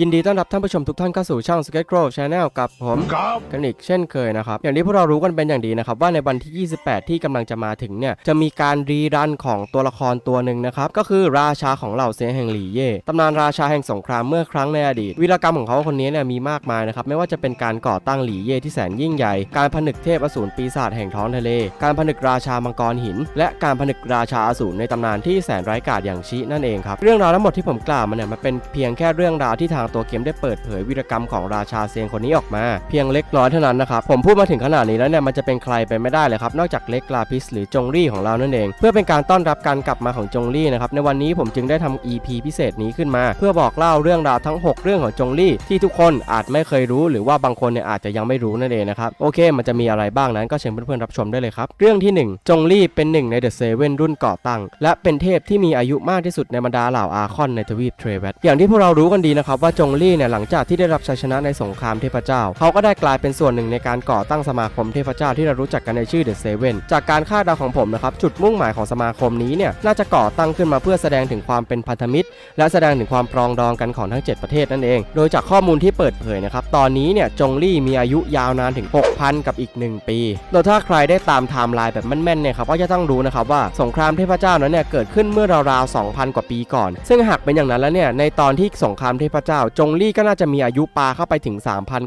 ยินดีต้อนรับท่านผู้ชมทุกท่านเข้าสู่ช่อง Skate Grow Channel กับผมครับกันอีกเช่นเคยนะครับ อย่างที่พวกเรารู้กันเป็นอย่างดีนะครับ ว่าในวันที่ 28 ที่กำลังจะมาถึงเนี่ย จะมีการรีรันของตัวละครตัวหนึ่งนะครับ ก็คือราชาของเหล่าเซียแห่งหลี่เย่ตำนานราชาแห่งสงครามเมื่อครั้งในอดีต วีรกรรมของเขาคนนี้เนี่ยมีมากมายนะครับ ไม่ว่าจะเป็นการก่อตั้งหลี่เย่ที่แสนยิ่งใหญ่ การผนึกเทพอสูรปีศาจแห่งท้องทะเล การผนึกราชามังกรหิน และการผนึกราชาอสูรในตำนานที่แสนไร้กาจอย่างชินั่นเองครับเรื่องราวทั้งหมดที่ผมกล่าวมาเนี่ยมันเป็นเพียงแค่เรื่องราวที่ทางตัวเกมได้เปิดเผยวีรกรรมของราชาเซียงคนนี้ออกมา เพียงเล็กน้อยเท่านั้นนะครับผมพูดมาถึงขนาดนี้แล้วเนี่ยมันจะเป็นใครไปไม่ได้เลยครับนอกจากเล็กลาพิสหรือจงรี่ของเรานั่นเอง เพื่อเป็นการต้อนรับการกลับมาของจงรี่นะครับในวันนี้ผมจึงได้ทำ EP พิเศษนี้ขึ้นมา เพื่อบอกเล่าเรื่องราวทั้ง 6 เรื่องของจงรี่ที่ทุกคนอาจไม่เคยรู้ หรือว่าบางคนเนี่ยอาจจะยังไม่รู้นั่นเองนะครับโอเค มันจะมีอะไรบ้างนั้นก็เชิญเพื่อนๆรับชมได้เลยครับเรื่องที่หนึ่งจงรี่เป็นหนึ่งในเดอะเซเว่นรุ่นก่อตั้งและเป็นเทพที่มีอายุมากที่สุดในบรรดาเหล่าอาคอนในทวีปเทรเวตอย่างที่พวกเรารู้กันดีนะครับว่าจงลี่เนี่ยหลังจากที่ได้รับชัยชนะในสงครามเทพเจ้า เขาก็ได้กลายเป็นส่วนหนึ่งในการก่อตั้งสมาคมเทพเจ้าที่เรารู้จักกันในชื่อเดอะเซเว่นจากการคาดเดาของผมนะครับจุดมุ่งหมายของสมาคมนี้เนี่ยน่าจะก่อตั้งขึ้นมาเพื่อแสดงถึงความเป็นพันธมิตร และแสดงถึงความปรองดองกันของทั้ง 7 ประเทศนั่นเอง โดยจากข้อมูลที่เปิดเผยนะครับตอนนี้เนี่ยจงลี่มีอายุยาวนานถึง 6,000 กับอีก 1 ปีโดยถ้าใครได้ตามไทม์ไลน์แบบแม่นๆเนี่ยครับก็จะต้องรู้นะครับว่าสงครามเทพเจ้านั้นเนี่ยเกิดขึ้นเมื่อราวๆ2,000 กว่าปีก่อน ซึ่งหากเป็นอย่างนั้นแล้วเนี่ยในตอนที่สงครามเทพเจ้าจงลี่ก็น่าจะมีอายุปลาเข้าไปถึง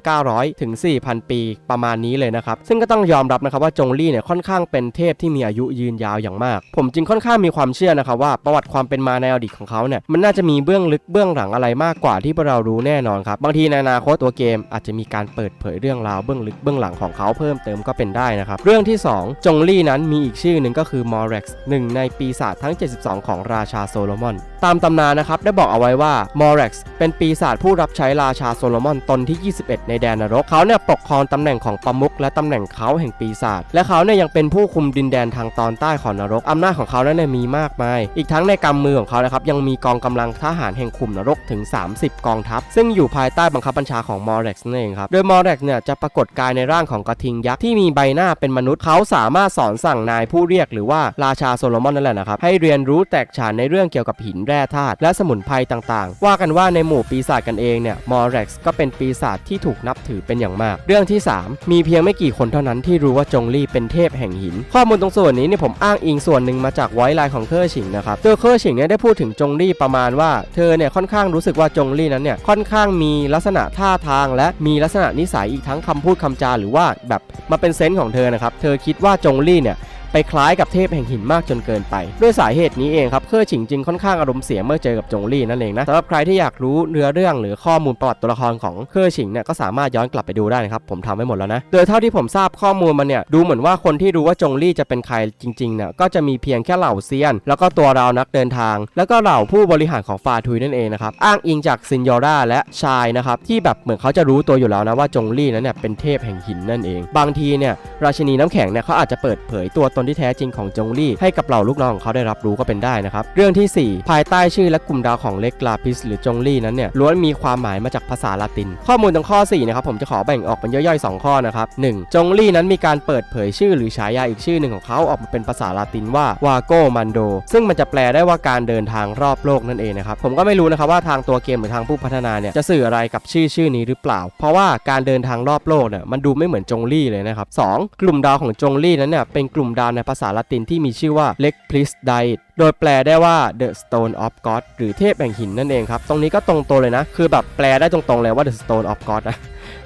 3,900 ถึง 4,000 ปีประมาณนี้เลยนะครับ ซึ่งก็ต้องยอมรับนะครับว่าจงลี่เนี่ยค่อนข้างเป็นเทพที่มีอายุยืนยาวอย่างมาก ผมจึงค่อนข้างมีความเชื่อนะครับว่าประวัติความเป็นมาในอดีตของเขาเนี่ยมันน่าจะมีเบื้องลึกเบื้องหลังอะไรมากกว่าที่พวกเรารู้แน่นอนครับบางทีในอนาคตตัวเกมอาจจะมีการเปิดเผยเรื่องราวเบื้องลึกเบื้องหลังของเขาเพิ่มเติมก็เป็นได้นะครับเรื่องที่ 2 จงลี่นั้นมีอีกชื่อหนึ่งก็คือมอร์เร็กซ์หนึ่งในปีศาจทั้ง 72 ของราชาโซโลมอน ตามตำนานนะครับได้บอกเอาไว้ว่ามอร็กซ์เป็นปีศาจผู้รับใช้ราชาโซโลมอนตนที่ 21 ในแดนนรก เขาเนี่ยปกครองตำแหน่งของประมุขและตำแหน่งเขาแห่งปีศาจ และเขาเนี่ยยังเป็นผู้คุมดินแดนทางตอนใต้ของนรก อำนาจของเขานั้นเนี่ยมีมากมาย อีกทั้งในกำมือของเขานะครับยังมีกองกำลังทหารแห่งขุมนรกถึง 30 กองทัพ ซึ่งอยู่ภายใต้บังคับบัญชาของมอร์เล็กซ์นั่นเองครับ โดยมอร็กซ์เนี่ยจะปรากฏกายในร่างของกระทิงยักษ์ที่มีใบหน้าเป็นมนุษย์เขาสามารถสอนสั่งนายผู้เรียกหรือว่าราชาโซโลมอนนั่นแหละนะครับให้เรียนรู้แตกฉานในเรื่องเกี่ยวกับหินแร่ธาตุและสมุนไพรต่างๆ ว่ากันว่าในหมู่ปีศาจกันเองเนี่ยมอร็กซ์ก็เป็นปีศาจที่ถูกนับถือเป็นอย่างมาก เรื่องที่ 3 มีเพียงไม่กี่คนเท่านั้นที่รู้ว่าจงลี่เป็นเทพแห่งหิน ข้อมูลตรงส่วนนี้เนี่ยผมอ้างอิงส่วนหนึ่งมาจากไวท์ไลน์ของเคอร์ชิงนะครับโดยเคอร์ชิงเนี่ยได้พูดถึงจงลี่ประมาณว่า เธอเนี่ยค่อนข้างรู้สึกว่าจงลี่นั้นเนี่ยค่อนข้างมีลักษณะท่าทาง และมีลักษณะนิสัยอีกทั้งคำพูดคำจาหรือว่าแบบมาเป็นเซนส์ของเธอนะครับเธอคิดว่าจงลี่เนี่ย ไปคล้ายกับเทพแห่งหินมากจนเกินไป ด้วยสาเหตุนี้เองครับเคอร์ฉิงจึงค่อนข้างอารมณ์เสียเมื่อเจอกับจงลี่นั่นเองนะสำหรับใครที่อยากรู้เนื้อเรื่องหรือข้อมูลประวัติตัวละครของเคอร์ฉิงเนี่ยก็สามารถย้อนกลับไปดูได้นะครับผมทำไว้หมดแล้วนะโดยเท่าที่ผมทราบข้อมูลมาเนี่ยดูเหมือนว่าคนที่รู้ว่าจงลี่จะเป็นใครจริงๆเนี่ยก็จะมีเพียงแค่เหล่าเซียน แล้วก็ตัวเรานักเดินทาง แล้วก็เหล่าผู้บริหารของฟาทุยนั่นเองนะครับอ้างอิงจากซินยอร่าและชายนะครับที่แบบเหมือนเขาจะรู้ตัวอยู่แล้วนะว่าจงลี่นั้นเนี่ยเป็นเทพแห่งหินนั่นเอง บางทีเนี่ยราชินีน้ำแข็งเนี่ยเขาอาจจะเปิดเผยตัวตนที่แท้จริงของจงลี่ให้กับเหล่าลูกน้องของเขาได้รับรู้ก็เป็นได้นะครับ เรื่องทีสี่ 4 ภายใต้ชื่อและกลุ่มดาวของเล็กลาพิสหรือจงลี่นั้นเนี่ยล้วนมีความหมายมาจากภาษาละติน ข้อมูลตรงข้อ4นะครับผมจะขอแบ่งออกเป็นย่อยๆ 2 ข้อนะครับ 1. จงลี่นั้นมีการเปิดเผยชื่อหรือฉายาอีกชื่อหนึ่งของเขาออกมาเป็นภาษาละตินว่าวาโกมันโดซึ่งมันจะแปลได้ว่าการเดินทางรอบโลกนั่นเองนะครับผมก็ไม่รู้นะครับว่าทางตัวเกมหรือทางผู้พัฒนาเนี่ยจะสื่ออะไรกับชื่อชื่อนี้หรือเปล่า เพราะว่าการเดินทางรอบโลกเนี่ยมันดูไม่เหมือนจงลี่เลยนะครับสกลุ่มดาวของจงลี่นั้นเนี่ยเป็นกลุ่มดาวในภาษาละตินที่มีชื่อว่าเล็กพลิสไดโดยแปลได้ว่า The Stone of God หรือเทพแห่งหินนั่นเองครับ ตรงนี้ก็ตรงตัวเลยนะ คือแบบแปลได้ตรงๆเลยว่า The Stone of God นะ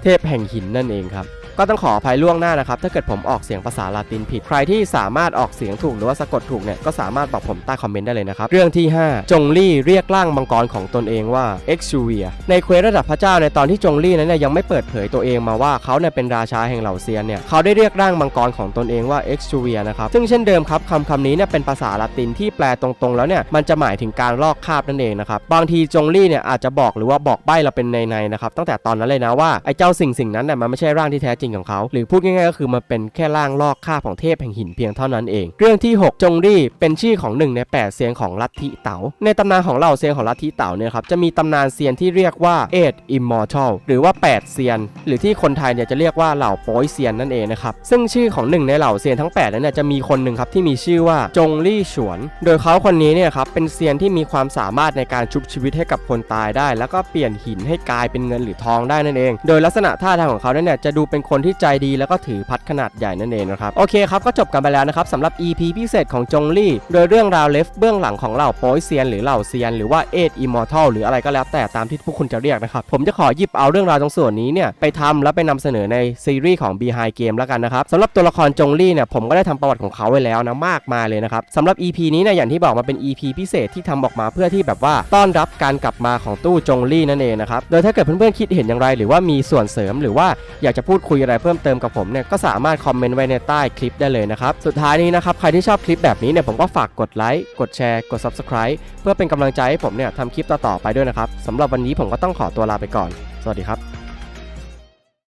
เทพแห่งหินนั่นเองครับ ก็ต้องขออภัยล่วงหน้านะครับ ถ้าเกิดผมออกเสียงภาษาลาตินผิด ใครที่สามารถออกเสียงถูกหรือว่าสะกดถูกเนี่ย ก็สามารถบอกผมใต้คอมเมนต์ได้เลยนะครับ เรื่องที่ 5 จงลี่เรียกร่างมังกรของตนเองว่า e x u v i a ในเควสระดับพระเจ้าในตอนที่จงลี่นั้นเนี่ยยังไม่เปิดเผยตัวเองมาว่าเขาเนี่ยเป็นราชาแห่งเหล่าเซียนเนี่ย เขาได้เรียกร่างมังกรของตนเองว่า e x u v i a นะครับ ซึ่งเช่นเดิมครับคำคำนี้เนี่ยเป็นภาษาละตินที่แปลตรงๆ แล้วเนี่ยมันจะหมายถึงการลอกคาบนั่นเองนะครับ บางทีจงลี่เนี่ยอาจจะบอกหรือว่าบอกใบ้เราเป็นในๆนะครับตั้งแต่ตอนนั้นเลยนะว่าไอ้เจ้าสิ่งสิ่งนั้นเนี่ยมันไม่ใช่ร่างที่แท้จริงของเขา หรือพูดง่ายๆก็คือมันเป็นแค่ร่างลอกคาบของเทพแห่งหินเพียงเท่านั้นเอง เรื่องที่ 6 จงลี่เป็นชื่อของหนึ่งใน8เซียนของลัทธิเต๋าในตำนานของเหล่าเซียนของลัทธิเต๋าเนี่ยครับจะมีตำนานเซียนที่เรียกว่าเอ็ดอิมมอร์ทัลหรือว่า 8 เซียน หรือที่คนไทยเนี่ยจะเรียกว่าเหล่าโป้ยเซียนนั่นเองนะครับซึ่งชื่อของหนึ่งในเหล่าเซียนทั้ง8นั้นเนี่ยจะมีคนหนึ่งครับที่มีชื่อว่าจงลี่ฉวน โดยเขาคนนี้เนี่ยครับเป็นเซียนที่มีความสามารถในการชุบชีวิตให้กับคนตายได้ แล้วก็เปลี่ยนหินให้กลายเป็นเงินหรือทองได้นั่นเอง โดยลักษณะท่าทางของเขาเนี่ยจะดูเป็นคนที่ใจดีแล้วก็ถือพัดขนาดใหญ่นั่นเองนะครับ โอเคครับก็จบกันไปแล้วนะครับสำหรับ EP พิเศษของจงลี่โดยเรื่องราวเลฟเบื้องหลังของเหล่าโป้ยเซียนหรือเหล่าเซียนหรือว่าเอ็ดอิมมอร์ทัลหรืออะไรก็แล้วแต่ตามที่พวกคุณจะเรียกนะครับผมจะขอหยิบเอาเรื่องราวตรงส่วนนี้เนี่ยไปทำแล้วไปนำเสนอในซีรีส์ของ Behind Game แล้วกันนะครับสำหรับตัวละครจงลี่เนี่ยผมก็ได้ทำประวัติของเขาไว้แล้วนะมากมายเลยนะครับสำหรับ EP นี้เนี่ยอย่างที่บอกมาเป็น EP พิเศษที่ทำออกมาเพื่อที่แบบว่าต้อนรับการกลับมาของตู้จงลี่นั่นเองนะครับโดยถ้าเกิดเพื่อนๆคิดเห็นอย่างไร หรือว่ามีส่วนเสริมหรือว่าอยากจะพูดคุยอะไรเพิ่มเติมกับผมเนี่ยก็สามารถคอมเมนต์ไว้ในใต้คลิปได้เลยนะครับ สุดท้ายนี้นะครับใครที่ชอบคลิปแบบนี้เนี่ยผมก็ฝากกดไลค์กดแชร์กด Subscribe เพื่อเป็นกำลังใจให้ผมเนี่ยทำคลิปต่อๆไปด้วยนะครับสำหรับวันนี้ผมก็ต้องขอตัวลาไปก่อน สวัสดีครับ